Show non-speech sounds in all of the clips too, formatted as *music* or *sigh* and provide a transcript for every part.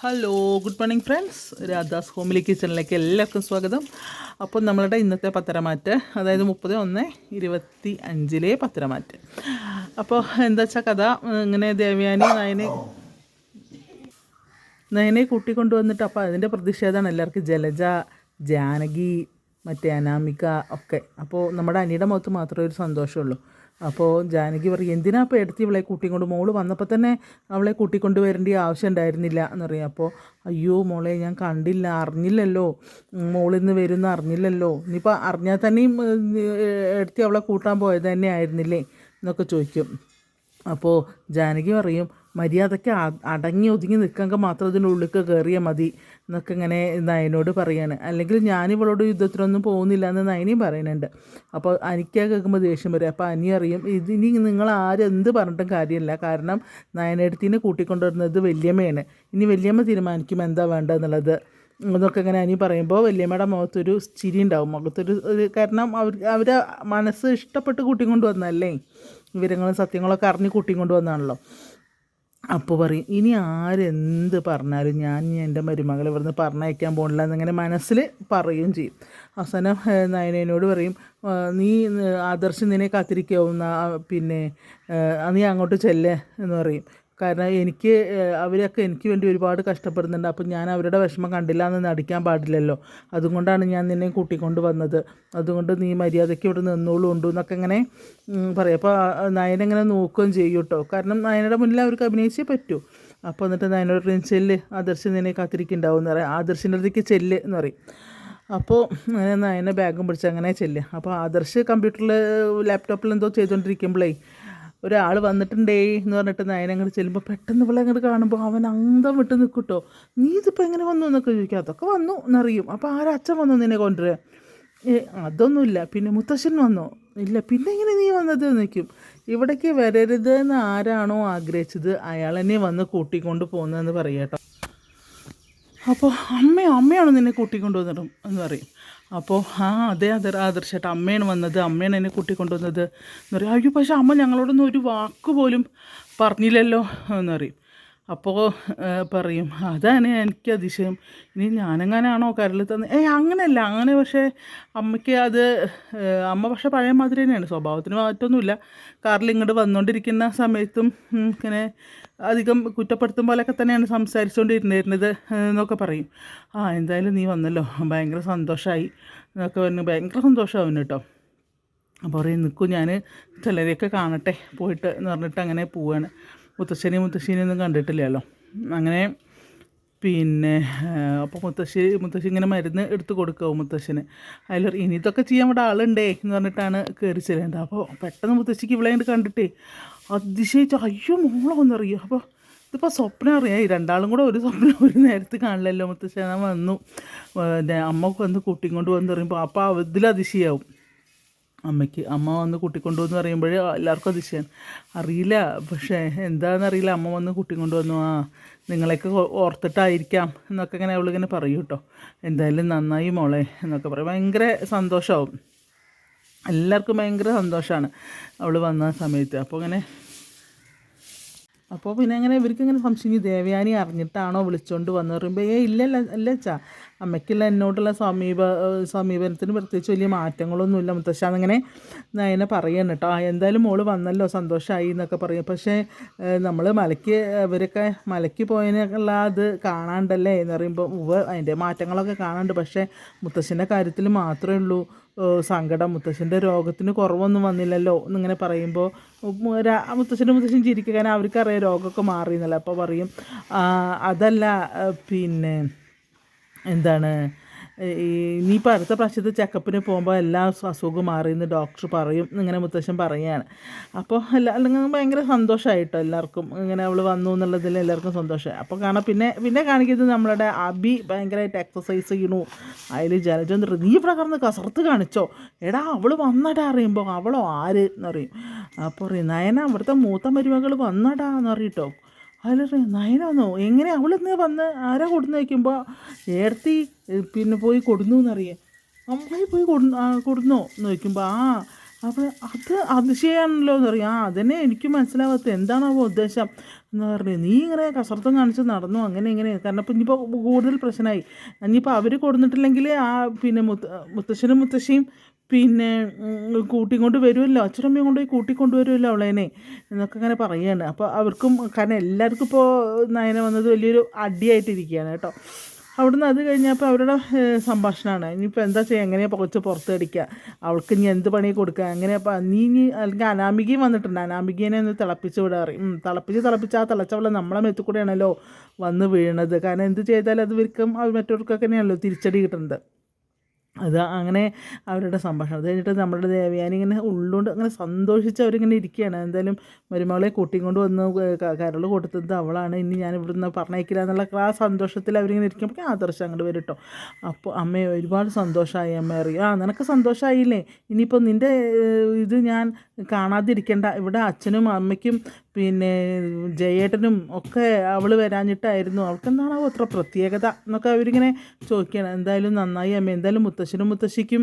Hello good morning friends Radha's homely കിച്ചണിലേക്ക് എല്ലാവർക്കും സ്വാഗതം. അപ്പോൾ നമ്മളുടെ ഇന്നത്തെ പത്തരമാറ്റ് അതായത് മുപ്പത് ഒന്ന് ഇരുപത്തി അഞ്ചിലെ പത്തരമാറ്റ് അപ്പോൾ എന്താ വെച്ചാൽ കഥ? ഇങ്ങനെ ദേവയാനി നയനെ നയനെ കൂട്ടിക്കൊണ്ടുവന്നിട്ട് അപ്പോൾ അതിന്റെ പ്രതിഷേധമാണ് എല്ലാവർക്കും ജലജ ജാനകി മറ്റേ അനാമിക ഒക്കെ. അപ്പോൾ നമ്മുടെ അനിയുടെ മുഖത്ത് മാത്രമേ ഒരു സന്തോഷമുള്ളൂ. അപ്പോൾ ജാനകി പറയും എന്തിനാ അപ്പോൾ എടുത്ത് ഇവളെ കൂട്ടിക്കൊണ്ട്? മോൾ വന്നപ്പോൾ തന്നെ അവളെ കൂട്ടിക്കൊണ്ട് വരേണ്ട ആവശ്യം ഉണ്ടായിരുന്നില്ല എന്നറിയാം. അപ്പോൾ അയ്യോ മോളെ ഞാൻ കണ്ടില്ല അറിഞ്ഞില്ലല്ലോ. മോളിന്ന് വരുന്ന അറിഞ്ഞില്ലല്ലോ. ഇനിയിപ്പോൾ അറിഞ്ഞാൽ തന്നെയും എടുത്ത് അവളെ കൂട്ടാൻ പോയത് തന്നെ ആയിരുന്നില്ലേ? എന്നൊക്കെ ചോദിക്കും. അപ്പോൾ ജാനകി പറയും മര്യാദയ്ക്ക് അടങ്ങി ഒതുങ്ങി നിൽക്കുക മാത്രം ഇതിന്റെ ഉള്ളിലേക്ക് കയറിയാൽ മതി എന്നൊക്കെ ഇങ്ങനെ നയനോട് പറയാണ്. അല്ലെങ്കിൽ ഞാൻ ഇവളോട് യുദ്ധത്തിനൊന്നും പോകുന്നില്ല എന്ന് നയനിയും പറയുന്നുണ്ട്. അപ്പോൾ അനിക്കാ കേൾക്കുമ്പോൾ ദേഷ്യം വരും. അപ്പോൾ അനി അറിയും ഇതിനി നിങ്ങൾ ആരും എന്ത് പറഞ്ഞിട്ടും കാര്യമില്ല. കാരണം നയനെടുത്തിനെ കൂട്ടിക്കൊണ്ടുവരുന്നത് വല്യമ്മയാണ്. ഇനി വല്യമ്മ തീരുമാനിക്കും എന്താ വേണ്ടതെന്നുള്ളത് എന്നൊക്കെ ഇങ്ങനെ അനി പറയുമ്പോൾ വല്യമ്മയുടെ മുഖത്തൊരു ചിരി ഉണ്ടാവും. മുഖത്തൊരു കാരണം അവർ അവരെ മനസ്സ് ഇഷ്ടപ്പെട്ട് കൂട്ടിക്കൊണ്ടു വന്നല്ലേ വിവരങ്ങളും സത്യങ്ങളൊക്കെ അറിഞ്ഞ് കൂട്ടിക്കൊണ്ടു വന്നതാണല്ലോ അപ്പോൾ പറയും ഇനി ആരെന്ത് പറഞ്ഞാലും ഞാൻ എന്റെ മരുമകളെ ഇവിടുന്ന് പറഞ്ഞയക്കാൻ പോകണില്ല എന്നിങ്ങനെ മനസ്സിൽ പറയുകയും ചെയ്യും. അവസാനം നയനോട് പറയും നീ ആദർശം നിന്നെ കാത്തിരിക്കാവുന്ന പിന്നെ നീ അങ്ങോട്ട് ചെല്ലേ എന്ന് പറയും. കാരണം എനിക്ക് അവരൊക്കെ എനിക്ക് വേണ്ടി ഒരുപാട് കഷ്ടപ്പെടുന്നുണ്ട്. അപ്പം ഞാൻ അവരുടെ വിഷമം കണ്ടില്ല എന്ന് നടിക്കാൻ പാടില്ലല്ലോ. അതുകൊണ്ടാണ് ഞാൻ നിന്നെ കൂട്ടിക്കൊണ്ട് വന്നത്. അതുകൊണ്ട് നീ മര്യാദയ്ക്ക് ഇവിടെ നിന്നോളൂ ഉണ്ടു എന്നൊക്കെ ഇങ്ങനെ പറയും. അപ്പോൾ നയനെങ്ങനെ നോക്കുകയും ചെയ്യും കേട്ടോ. കാരണം നയനയുടെ മുന്നിൽ അവർക്ക് അഭിനയിച്ചേ പറ്റൂ. അപ്പോൾ എന്നിട്ട് നയനോട് ചെല്ല് ആദർശ് നിന്നെ കാത്തിരിക്കുന്നുണ്ടാവും എന്ന് പറയാം. ആദർശിന്റെ അടുത്തേക്ക് ചെല്ല് എന്ന് പറയും. അപ്പോൾ അങ്ങനെ നയനെ ബാഗും പിടിച്ച് അങ്ങനെ ചെല്ലുക അപ്പോൾ ആദർശ് കമ്പ്യൂട്ടറിൽ ലാപ്ടോപ്പിൽ എന്തോ ചെയ്തുകൊണ്ടിരിക്കുമ്പോഴേ ഒരാൾ വന്നിട്ടുണ്ടേ എന്ന് പറഞ്ഞിട്ട് നയന അങ്ങോട്ട് ചെല്ലുമ്പോൾ പെട്ടെന്ന് ഇവിടെ അങ്ങോട്ട് കാണുമ്പോൾ അവൻ അന്തം വിട്ട് നിൽക്കൂട്ടോ നീ ഇതിപ്പോൾ എങ്ങനെ വന്നു? എന്നൊക്കെ ചോദിക്കുക അതൊക്കെ വന്നു എന്നറിയും. അപ്പോൾ ആരച്ഛൻ വന്നു നിന്നെ കൊണ്ടുവരാൻ? ഏ അതൊന്നുമില്ല. പിന്നെ മുത്തശ്ശൻ വന്നോ. ഇല്ല പിന്നെ എങ്ങനെ നീ വന്നത്? നിൽക്കും ഇവിടേക്ക് വരരുത് എന്ന് ആരാണോ ആഗ്രഹിച്ചത് അയാൾ തന്നെ വന്ന് കൂട്ടിക്കൊണ്ട് പോകുന്നതെന്ന് പറയാം അപ്പോൾ അമ്മയോ അമ്മയാണോ നിന്നെ കൂട്ടിക്കൊണ്ടു വന്നിടും? എന്ന് പറയും. അപ്പോൾ ആ അതെ അതെ ആദർശേട്ടാ അമ്മയാണ് വന്നത് അമ്മയാണ് എന്നെ കൂട്ടിക്കൊണ്ടുവന്നത് എന്ന് പറയും. അയ്യോ പക്ഷേ അമ്മ ഞങ്ങളോടൊന്നും ഒരു വാക്ക് പോലും പറഞ്ഞില്ലല്ലോ എന്ന് പറയും. അപ്പോൾ പറയും അതാണ് എനിക്ക് അതിശയം. ഇനി ഞാനെങ്ങാനാണോ കരൽ തന്നെ ഏ അങ്ങനെയല്ല. അങ്ങനെ പക്ഷേ അമ്മയ്ക്ക് അത് അമ്മ പക്ഷേ പഴയ മാതിരി തന്നെയാണ്. സ്വഭാവത്തിന് മാറ്റമൊന്നുമില്ല കാറിൽ ഇങ്ങോട്ട് വന്നുകൊണ്ടിരിക്കുന്ന സമയത്തും ഇങ്ങനെ അധികം കുറ്റപ്പെടുത്തും പോലെയൊക്കെ തന്നെയാണ് സംസാരിച്ചുകൊണ്ടിരുന്നിരുന്നത് എന്നൊക്കെ പറയും. ആ എന്തായാലും നീ വന്നല്ലോ. ഭയങ്കര സന്തോഷമായി എന്നൊക്കെ പറഞ്ഞു ഭയങ്കര സന്തോഷമാവും കേട്ടോ. അപ്പോൾ പറയും നിൽക്കും ഞാൻ ചിലരെയൊക്കെ കാണട്ടെ പോയിട്ട് എന്ന് പറഞ്ഞിട്ട് അങ്ങനെ പോവാണ്. മുത്തശ്ശനെയും മുത്തശ്ശീനെയും ഒന്നും കണ്ടിട്ടില്ലല്ലോ. അങ്ങനെ പിന്നെ അപ്പോൾ മുത്തശ്ശി മുത്തശ്ശി ഇങ്ങനെ മരുന്ന് എടുത്ത് കൊടുക്കാവും മുത്തശ്ശന്. അതിൽ ഇനി ഇതൊക്കെ ചെയ്യാൻ ഇവിടെ ആളുണ്ടേ എന്ന് പറഞ്ഞിട്ടാണ് കയറി ചെല്ലേണ്ടത്. അപ്പോൾ പെട്ടെന്ന് മുത്തശ്ശിക്ക് ഇവിടെ കണ്ട് കണ്ടിട്ടേ അതിശയിച്ച് അയ്യോ മോളോന്നറിയോ? അപ്പോൾ ഇതിപ്പോൾ സ്വപ്നം അറിയാം. ഈ രണ്ടാളും കൂടെ ഒരു സ്വപ്നം *laughs* ഒരു നേരത്ത് കാണില്ലല്ലോ മുത്തശ്ശന വന്നു. അമ്മയ്ക്ക് വന്ന് കൂട്ടിക്കൊണ്ട് വന്ന് പറയുമ്പോൾ അപ്പോൾ ഇതിലതിശയാവും അമ്മയ്ക്ക് അമ്മ വന്ന് കൂട്ടിക്കൊണ്ടു വന്ന് പറയുമ്പോൾ എല്ലാവർക്കും അതിശയം. അറിയില്ല പക്ഷേ എന്താണെന്നറിയില്ല അമ്മ വന്ന് കൂട്ടിക്കൊണ്ടുവന്നു. ആ നിങ്ങളെയൊക്കെ ഓർത്തിട്ടായിരിക്കാം എന്നൊക്കെ ഇങ്ങനെ അവളിങ്ങനെ പറയും കേട്ടോ. എന്തായാലും നന്നായി മോളെ എന്നൊക്കെ പറയും. ഭയങ്കര സന്തോഷമാവും എല്ലാവർക്കും ഭയങ്കര സന്തോഷമാണ് അവൾ വന്ന സമയത്ത്. അപ്പോൾ അങ്ങനെ അപ്പോൾ പിന്നെ അങ്ങനെ ഇവർക്ക് ഇങ്ങനെ സംശയം? ദേവയാനി അറിഞ്ഞിട്ടാണോ വിളിച്ചുകൊണ്ട് വന്ന് പറയുമ്പോൾ ഏ ഇല്ലല്ല അല്ല അച്ഛാ. അമ്മയ്ക്കുള്ള എന്നോടുള്ള സമീപ സമീപനത്തിന് പ്രത്യേകിച്ച് വലിയ മാറ്റങ്ങളൊന്നുമില്ല. മുത്തശ്ശ അങ്ങനെ നയനെ പറയാണ് കേട്ടോ എന്തായാലും മോൾ വന്നല്ലോ സന്തോഷമായി എന്നൊക്കെ പറയും. പക്ഷേ നമ്മൾ മലയ്ക്ക് ഇവരൊക്കെ മലയ്ക്ക് പോയതിനുള്ള അത് കാണാണ്ടല്ലേ എന്ന് പറയുമ്പോൾ ഉവ അതിന്റെ മാറ്റങ്ങളൊക്കെ കാണാണ്ട്. പക്ഷേ മുത്തശ്ശന്റെ കാര്യത്തിൽ മാത്രമേ ഉള്ളൂ. സങ്കടം മുത്തശ്ശന്റെ രോഗത്തിന് കുറവൊന്നും വന്നില്ലല്ലോ എന്നിങ്ങനെ പറയുമ്പോൾ മുത്തശ്ശന്റെ മുത്തശ്ശൻ ചിരിക്കുക കാരണം അവർക്കറിയാം രോഗമൊക്കെ മാറിയെന്നല്ല അപ്പോൾ പറയും അതല്ല പിന്നെ എന്താണ് ഇനിയിപ്പോൾ അടുത്ത പ്രാവശ്യത്തെ ചെക്കപ്പിന് പോകുമ്പോൾ എല്ലാ അസുഖവും മാറിയെന്ന് ഡോക്ടർ പറയും ഇങ്ങനെ മുത്തശ്ശൻ പറയുകയാണ്. അപ്പോൾ എല്ലാ അല്ലെങ്കിൽ ഭയങ്കര സന്തോഷമായിട്ടോ എല്ലാവർക്കും. ഇങ്ങനെ അവൾ വന്നു എന്നുള്ളതിൽ എല്ലാവർക്കും സന്തോഷമായി അപ്പോൾ കാരണം പിന്നെ പിന്നെ കാണിക്കുന്നത് നമ്മളുടെ അബി ഭയങ്കരമായിട്ട് എക്സസൈസ് ചെയ്യണു. അതിൽ ജലജം നീ ഇവിടെ കിടന്ന് കസർത്ത് കാണിച്ചോ. എടാ അവൾ വന്നടാ അറിയുമ്പോൾ അവളോ ആര്? എന്ന് പറയും. അപ്പോൾ പറയും നയന അവിടുത്തെ മൂത്ത മരുമകൾ വന്നടാ എന്ന് പറയട്ടോ അതിൽ നയനാന്നോ? എങ്ങനെ അവളിന്ന് വന്ന് ആരാ കൊടുന്ന് വയ്ക്കുമ്പോൾ ഏർത്തി പിന്നെ പോയി കൊടുന്നു എന്നറിയാം അമ്മായി പോയി കൊടു കൊടുന്നോ എന്ന് വയ്ക്കുമ്പോൾ ആ അപ്പോൾ അത് അതിശയാണല്ലോ എന്ന് പറയും ആ അതന്നെ എനിക്ക് മനസ്സിലാവാത്ത എന്താണാവോ ഉദ്ദേശം എന്ന് പറഞ്ഞു നീ ഇങ്ങനെ കസർത്തം കാണിച്ച് നടന്നു? അങ്ങനെ ഇങ്ങനെ. കാരണം ഇപ്പം ഇനിയിപ്പോൾ കൂടുതൽ പ്രശ്നമായി. ഇനിയിപ്പോൾ അവർ കൊടുന്നിട്ടില്ലെങ്കിൽ ആ പിന്നെ മുത്ത മുത്തശ്ശനും മുത്തശ്ശിയും പിന്നെ കൂട്ടിക്കൊണ്ട് വരുമല്ലോ അച്ഛനമ്മയും കൊണ്ടുപോയി കൂട്ടിക്കൊണ്ട് വരുമല്ലോ അവളേനെ എന്നൊക്കെ ഇങ്ങനെ പറയുകയാണ്. അപ്പോൾ അവർക്കും കാരണം എല്ലാവർക്കും ഇപ്പോൾ നയന വന്നത് വലിയൊരു അടിയായിട്ടിരിക്കുകയാണ് കേട്ടോ. അവിടുന്ന് അത് കഴിഞ്ഞപ്പോൾ അവരുടെ സംഭാഷണമാണ്. ഇനിയിപ്പോൾ എന്താ ചെയ്യുക എങ്ങനെയാണ് പുറത്ത് പുറത്തടിക്കുക അവൾക്ക് ഇനി എന്ത് പണി കൊടുക്കുക അങ്ങനെ നീ ഇനി അല്ലെങ്കിൽ അനാമികയും വന്നിട്ടുണ്ട്. അനാമികേനെ ഒന്ന് തിളപ്പിച്ച് വിടാറി തിളപ്പിച്ച് തിളപ്പിച്ച് ആ തിളച്ചവളെ നമ്മളെ മെത്തു കൂടെയാണല്ലോ വന്ന് വീണത്. കാരണം എന്ത് ചെയ്താലും അത് വിൽക്കും മറ്റവർക്കൊക്കെ തന്നെയാണല്ലോ തിരിച്ചടി കിട്ടുന്നത്. അത് അങ്ങനെ അവരുടെ സംഭാഷണം. അത് കഴിഞ്ഞിട്ട് നമ്മുടെ ദേവയാനി ഇങ്ങനെ ഉള്ളുകൊണ്ട് അങ്ങനെ സന്തോഷിച്ച് അവരിങ്ങനെ ഇരിക്കുകയാണ്. എന്തായാലും മരുമകളെ കൂട്ടിക്കൊണ്ട് വന്ന് കരൾ കൊടുത്തത് അവളാണ്. ഇനി ഞാൻ ഇവിടുന്ന് പറഞ്ഞേക്കില്ല എന്നുള്ള ആ സന്തോഷത്തിൽ അവരിങ്ങനെ ഇരിക്കുമ്പോൾ ആദർശം അങ്ങോട്ട് വരും കേട്ടോ അപ്പോൾ അമ്മ ഒരുപാട് സന്തോഷമായി അമ്മ അറിയും? ആ നിനക്ക് സന്തോഷമായില്ലേ ഇനിയിപ്പോൾ നിന്റെ ഇത് ഞാൻ കാണാതിരിക്കേണ്ട. ഇവിടെ അച്ഛനും അമ്മയ്ക്കും പിന്നെ ജയേട്ടനും ഒക്കെ അവൾ വരാഞ്ഞിട്ടായിരുന്നു. അവൾക്ക് എന്താണാവോ അത്ര പ്രത്യേകത എന്നൊക്കെ അവരിങ്ങനെ ചോദിക്കുകയാണ്. എന്തായാലും നന്നായി അമ്മ. എന്തായാലും മുത്തശ്ശനും മുത്തശ്ശിക്കും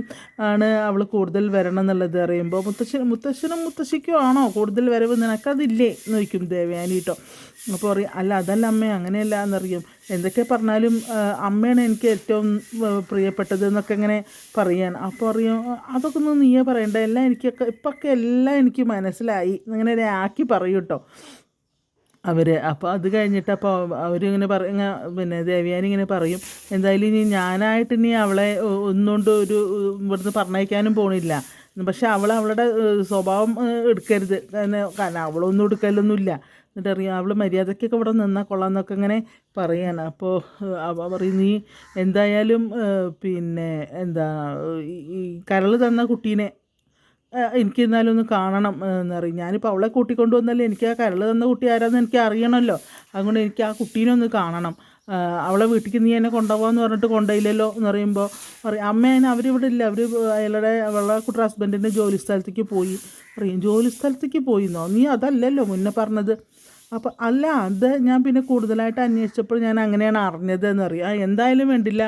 ആണ് അവൾ കൂടുതൽ വരണം എന്നുള്ളത് അറിയുമ്പോൾ മുത്തശ്ശനും മുത്തശ്ശനും മുത്തശ്ശിക്കും ആണോ കൂടുതൽ വരവ്? നിനക്കതില്ലേ? എന്ന് ചോദിക്കും ദേവയാനി കേട്ടോ അപ്പോൾ പറയും അല്ല അതല്ല അമ്മ. അങ്ങനെയല്ല എന്നറിയും. എന്തൊക്കെ പറഞ്ഞാലും അമ്മയാണ് എനിക്ക് ഏറ്റവും പ്രിയപ്പെട്ടത് എന്നൊക്കെ ഇങ്ങനെ പറയാൻ. അപ്പോൾ അറിയാം അതൊക്കെ ഒന്ന് നീയേ പറയണ്ട? എല്ലാം എനിക്കൊക്കെ ഇപ്പൊക്കെ എല്ലാം എനിക്ക് മനസ്സിലായി. ഇങ്ങനെ ആക്കി പറയൂ കേട്ടോ അവർ അപ്പോൾ അത് കഴിഞ്ഞിട്ട് അപ്പോൾ അവരിങ്ങനെ പറ പിന്നെ ദേവയാനി ഇങ്ങനെ പറയും. എന്തായാലും ഇനി ഞാനായിട്ട് ഇനി അവളെ ഒന്നുകൊണ്ട് ഒരു ഇവിടുന്ന് പറഞ്ഞയക്കാനും പോണില്ല. പക്ഷെ അവൾ അവളുടെ സ്വഭാവം എടുക്കരുത്. കാരണം അവളൊന്നും എടുക്കലൊന്നുമില്ല. എന്നിട്ട് അറിയാം അവൾ മര്യാദയ്ക്കൊക്കെ ഇവിടെ നിന്നാൽ കൊള്ളാമെന്നൊക്കെ ഇങ്ങനെ പറയാണ്. അപ്പോൾ അവ പറയും നീ എന്തായാലും പിന്നെ എന്താ ഈ- കരൾ തന്ന കുട്ടീനെ എനിക്ക് എന്നാലും ഒന്ന് കാണണം എന്നറിയും ഞാനിപ്പോൾ അവളെ കൂട്ടിക്കൊണ്ടു വന്നാലും എനിക്ക് ആ കരൾ തന്ന കുട്ടി ആരാന്ന് എനിക്ക് അറിയണമല്ലോ അതുകൊണ്ട് എനിക്ക് ആ കുട്ടീനെ ഒന്ന് കാണണം. അവളെ വീട്ടിലേക്ക് നീ എന്നെ കൊണ്ടുപോകാന്ന് പറഞ്ഞിട്ട് കൊണ്ടുപോയില്ലല്ലോ എന്ന് പറയുമ്പോൾ പറയും അമ്മ അതിന് അവരിവിടെ ഇല്ല. അവർ അയാളുടെ അവളുടെ കുട്ടി ഹസ്ബൻഡിന്റെ ജോലി സ്ഥലത്തേക്ക് പോയി. പറയും ജോലി സ്ഥലത്തേക്ക് പോയിന്നോ? നീ അതല്ലല്ലോ മുന്നേ പറഞ്ഞത്. അപ്പോൾ അല്ല അത് ഞാൻ പിന്നെ കൂടുതലായിട്ട് അന്വേഷിച്ചപ്പോൾ ഞാൻ അങ്ങനെയാണ് അറിഞ്ഞത് എന്നറിയാം എന്തായാലും വേണ്ടില്ല.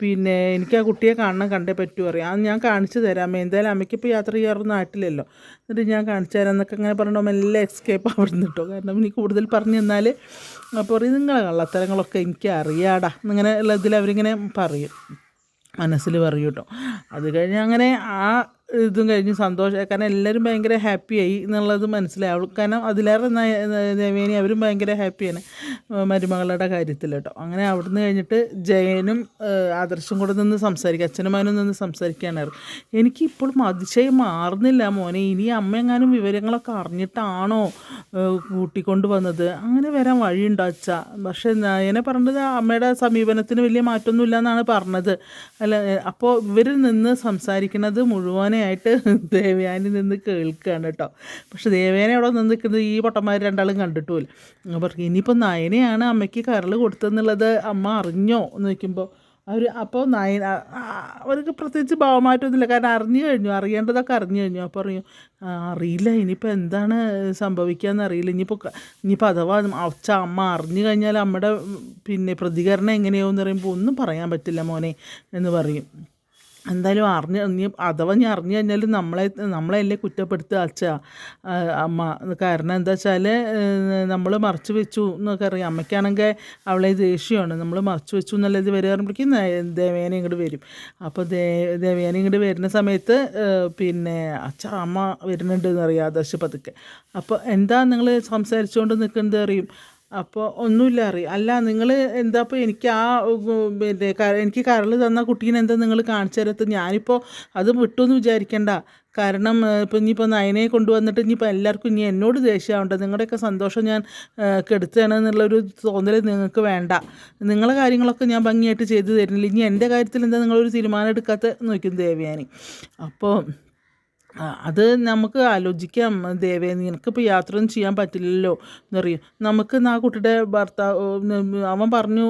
പിന്നെ എനിക്ക് ആ കുട്ടിയെ കാണണം കണ്ടേ പറ്റൂ അറിയാം അത് ഞാൻ കാണിച്ചു തരാം. എന്തായാലും അമ്മയ്ക്കിപ്പോൾ യാത്ര ചെയ്യാറൊന്നും ആയിട്ടില്ലല്ലോ. എന്നിട്ട് ഞാൻ കാണിച്ചു തരാം എന്നൊക്കെ അങ്ങനെ പറഞ്ഞിട്ട് മെല്ലെ എസ്കേപ്പ് ആവിടുന്ന് കേട്ടോ കാരണം ഇനി കൂടുതൽ പറഞ്ഞു തന്നാൽ അപ്പോൾ പറയും നിങ്ങളെ കള്ളത്തരങ്ങളൊക്കെ എനിക്ക് അറിയാടാ. എന്നിങ്ങനെ ഉള്ള ഇതിൽ അവരിങ്ങനെ പറയും. മനസ്സിൽ പറയൂട്ടോ അത് കഴിഞ്ഞ് അങ്ങനെ ആ ഇതും കഴിഞ്ഞ് സന്തോഷം. കാരണം എല്ലാവരും ഭയങ്കര ഹാപ്പിയായി എന്നുള്ളത് മനസ്സിലായി കാരണം അതിലേറെ ദേവേനി അവരും ഭയങ്കര ഹാപ്പിയാണ് മരുമകളുടെ കാര്യത്തിൽ കേട്ടോ. അങ്ങനെ അവിടുന്ന് കഴിഞ്ഞിട്ട് ജയനും ആദർശും കൂടെ നിന്ന് സംസാരിക്കുക അച്ഛനും മകനും നിന്ന് സംസാരിക്കുകയാണ് എനിക്കിപ്പോഴും അതിശയം മാറുന്നില്ല മോനെ. ഇനി അമ്മയെങ്ങാനും വിവരങ്ങളൊക്കെ അറിഞ്ഞിട്ടാണോ കൂട്ടിക്കൊണ്ട് വന്നത്? അങ്ങനെ വരാൻ വഴിയുണ്ടോ അച്ഛ? പക്ഷേ എന്നെ പറഞ്ഞത് അമ്മയുടെ സമീപനത്തിന് വലിയ മാറ്റമൊന്നുമില്ല എന്നാണ് പറഞ്ഞത്. അല്ല അപ്പോൾ ഇവരിൽ നിന്ന് സംസാരിക്കുന്നത് മുഴുവനായിട്ട് *laughs* ദേവയാനി നിന്ന് കേൾക്കുകയാണ് കേട്ടോ. പക്ഷെ ദേവയാനി അവിടെ നിന്ന് നിൽക്കുന്നത് ഈ പൊട്ടന്മാർ രണ്ടാളും കണ്ടിട്ടുമില്ല. അപ്പോൾ ഇനിയിപ്പോൾ നയനെയാണ് അമ്മയ്ക്ക് കരൾ കൊടുത്തതെന്നുള്ളത് അമ്മ അറിഞ്ഞോ? എന്ന് ചോദിക്കുമ്പോൾ അവർ അപ്പോൾ നയൻ അവർക്ക് പ്രത്യേകിച്ച് ഭാവമാറ്റമൊന്നുമില്ല കാരണം അറിഞ്ഞു കഴിഞ്ഞു അറിയേണ്ടതൊക്കെ അറിഞ്ഞു കഴിഞ്ഞു. അപ്പോൾ പറയും അറിയില്ല ഇനിയിപ്പോൾ എന്താണ് സംഭവിക്കുകയെന്ന് അറിയില്ല. ഇനിയിപ്പോൾ ഇനിയിപ്പോൾ അഥവാ അച്ഛ അമ്മ അറിഞ്ഞു കഴിഞ്ഞാൽ അമ്മയുടെ പിന്നെ പ്രതികരണം എങ്ങനെയാവും പറയുമ്പോൾ ഒന്നും പറയാൻ പറ്റില്ല മോനെ എന്ന് പറയും. എന്തായാലും അറിഞ്ഞ് നീ അഥവാ നീ അറിഞ്ഞു കഴിഞ്ഞാൽ നമ്മളെ നമ്മളെയല്ലേ കുറ്റപ്പെടുത്തുക അച്ഛ അമ്മ. കാരണം എന്താ വെച്ചാൽ നമ്മൾ മറച്ചു വെച്ചു എന്നൊക്കെ അറിയാം അമ്മയ്ക്കാണെങ്കിൽ അവളെ ദേഷ്യമാണ്. നമ്മൾ മറച്ചു വെച്ചു എന്നുള്ളത് വരെ പറയുമ്പോഴേക്കും ദേവേന ഇങ്ങോട്ട് വരും. അപ്പോൾ ദേ ദേവേന ഇങ്ങോട്ട് വരുന്ന സമയത്ത് പിന്നെ അച്ഛ അമ്മ വരുന്നുണ്ട് എന്നറിയാം ആദർശ പതുക്കെ. അപ്പോൾ എന്താ നിങ്ങൾ സംസാരിച്ചുകൊണ്ട് നിൽക്കുന്നത് അറിയും? അപ്പോൾ ഒന്നുമില്ല അറി അല്ല നിങ്ങൾ എന്താ ഇപ്പോൾ എനിക്ക് ആ പിന്നെ എനിക്ക് കരൾ തന്ന കുട്ടീനെ എന്താ നിങ്ങൾ കാണിച്ചു തരത്ത്? ഞാനിപ്പോൾ അത് വിട്ടു വിചാരിക്കണ്ട. കാരണം ഇപ്പം ഇനിയിപ്പോൾ നയനെ കൊണ്ടുവന്നിട്ട് ഇനിയിപ്പോൾ എല്ലാവർക്കും ഇനി എന്നോട് ദേഷ്യമാവേണ്ട നിങ്ങളുടെയൊക്കെ സന്തോഷം ഞാൻ കെടുത്തുകയാണ് എന്നുള്ളൊരു തോന്നൽ നിങ്ങൾക്ക് വേണ്ട. നിങ്ങളെ കാര്യങ്ങളൊക്കെ ഞാൻ ഭംഗിയായിട്ട് ചെയ്തു തരുന്നില്ല. ഇനി എന്റെ കാര്യത്തിൽ എന്താ നിങ്ങളൊരു തീരുമാനം എടുക്കാത്ത? നോക്കും ദേവയാനി. അപ്പോൾ അത് നമുക്ക് ആലോചിക്കാം. ദേവേ നിനക്കിപ്പോൾ യാത്രയൊന്നും ചെയ്യാൻ പറ്റില്ലല്ലോ എന്നറിയും. നമുക്ക് ആ കുട്ടിയുടെ ഭർത്താവ് അവൻ പറഞ്ഞു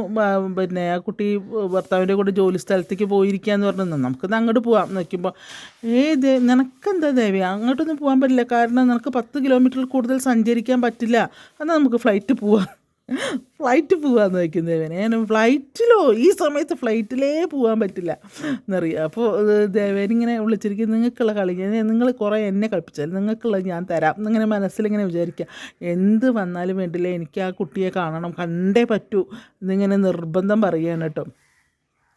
പിന്നെ ആ കുട്ടി ഭർത്താവിന്റെ കൂടെ ജോലി സ്ഥലത്തേക്ക് പോയിരിക്കാന്ന് പറഞ്ഞു. നമുക്ക് അങ്ങോട്ട് പോവാം നോക്കുമ്പോൾ ഏ ദേ നിനക്കെന്താ ദേവി? അങ്ങോട്ടൊന്നും പോകാൻ പറ്റില്ല. കാരണം നിനക്ക് പത്ത് കിലോമീറ്ററിൽ കൂടുതൽ സഞ്ചരിക്കാൻ പറ്റില്ല. എന്നാൽ നമുക്ക് ഫ്ലൈറ്റ് പോവാം. ഫ്ലൈറ്റ് പോകാമെന്ന് വയ്ക്കുന്നത് ഞാൻ ഫ്ലൈറ്റിലോ ഈ സമയത്ത് ഫ്ലൈറ്റിലേ പോകാൻ പറ്റില്ല. എന്നറിയാം. അപ്പോൾ ദേവേൻ ഇങ്ങനെ വിളിച്ചിരിക്കും നിങ്ങൾക്കുള്ള കളി നിങ്ങൾ കുറേ എന്നെ കളിപ്പിച്ചാൽ നിങ്ങൾക്കുള്ളത് ഞാൻ തരാം. എന്നിങ്ങനെ മനസ്സിലിങ്ങനെ വിചാരിക്കുക എന്ത് വന്നാലും വേണ്ടില്ല എനിക്ക് ആ കുട്ടിയെ കാണണം കണ്ടേ പറ്റൂ. എന്നിങ്ങനെ നിർബന്ധം പറയുകയാണ് കേട്ടോ.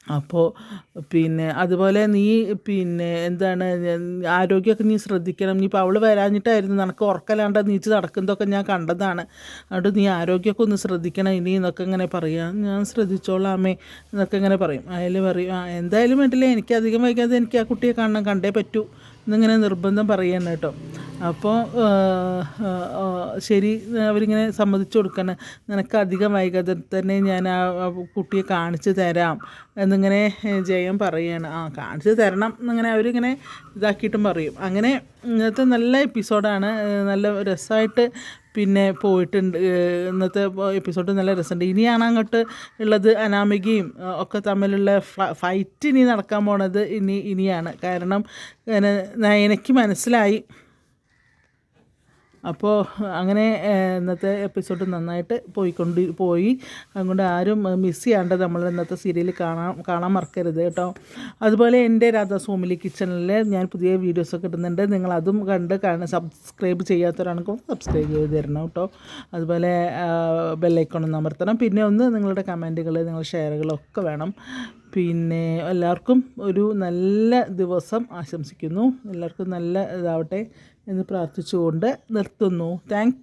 അപ്പോൾ പിന്നെ അതുപോലെ നീ പിന്നെ എന്താണ് ആരോഗ്യമൊക്കെ നീ ശ്രദ്ധിക്കണം. നീ ഇപ്പോൾ അവൾ വരാഞ്ഞിട്ടായിരുന്നു. നിനക്ക് ഉറക്കലാണ്ട് നീച്ച് നടക്കുന്നതൊക്കെ ഞാൻ കണ്ടതാണ്. അതുകൊണ്ട് നീ ആരോഗ്യമൊക്കെ ഒന്ന് ശ്രദ്ധിക്കണം. ഇനി എന്നൊക്കെ ഇങ്ങനെ പറയാം. ഞാൻ ശ്രദ്ധിച്ചോളാം അമ്മേ. എന്നൊക്കെ ഇങ്ങനെ പറയും. അയാൾ പറയും ആ എന്തായാലും വേണ്ടില്ല? എനിക്ക് അധികം വൈകാതെ എനിക്ക് ആ കുട്ടിയെ കാണണം. കണ്ടേ പറ്റൂ. എന്നിങ്ങനെ നിർബന്ധം പറയാണ് കേട്ടോ. അപ്പോൾ ശരി അവരിങ്ങനെ സമ്മതിച്ചു കൊടുക്കണം നിനക്ക് അധികം വൈകാതെ തന്നെ ഞാൻ ആ കുട്ടിയെ കാണിച്ചു തരാം എന്നിങ്ങനെ ജയം പറയുകയാണ്. ആ കാണിച്ചു തരണം എന്നിങ്ങനെ അവരിങ്ങനെ ഇതാക്കിയിട്ടും പറയും. അങ്ങനെ ഇന്നത്തെ നല്ല എപ്പിസോഡാണ്. നല്ല രസമായിട്ട് പിന്നെ പോയിട്ടുണ്ട്. ഇന്നത്തെ എപ്പിസോഡ് നല്ല രസമുണ്ട്. ഇനിയാണ് അങ്ങോട്ട് ഉള്ളത് അനാമികയും ഒക്കെ തമ്മിലുള്ള ഫൈറ്റ് ഇനി നടക്കാൻ പോണത് ഇനി ഇനിയാണ്. കാരണം നയനയ്ക്ക് മനസ്സിലായി. അപ്പോൾ അങ്ങനെ ഇന്നത്തെ എപ്പിസോഡ് നന്നായിട്ട് പോയിക്കൊണ്ട് പോയി. അതുകൊണ്ട് ആരും മിസ് ചെയ്യാണ്ട് നമ്മൾ ഇന്നത്തെ സീരിയൽ കാണാൻ കാണാൻ മറക്കരുത് കേട്ടോ. അതുപോലെ എന്റെ രാധാസ്വാമിലി കിച്ചണിൽ ഞാൻ പുതിയ വീഡിയോസൊക്കെ ഇടുന്നുണ്ട്. നിങ്ങൾ അതും കണ്ട് കാണാൻ സബ്സ്ക്രൈബ് ചെയ്യാത്തവരാണെങ്കിൽ സബ്സ്ക്രൈബ് ചെയ്ത് തരണം കേട്ടോ. അതുപോലെ ബെല്ലൈക്കൺ ഒന്ന് അമർത്തണം. പിന്നെ ഒന്ന് നിങ്ങളുടെ കമന്റുകൾ നിങ്ങളുടെ ഷെയറുകളൊക്കെ വേണം. പിന്നെ എല്ലാവർക്കും ഒരു നല്ല ദിവസം ആശംസിക്കുന്നു. എല്ലാവർക്കും നല്ല ഇതാവട്ടെ. എന്ന് പ്രാർത്ഥിച്ചുകൊണ്ട് നിർത്തുന്നു. താങ്ക്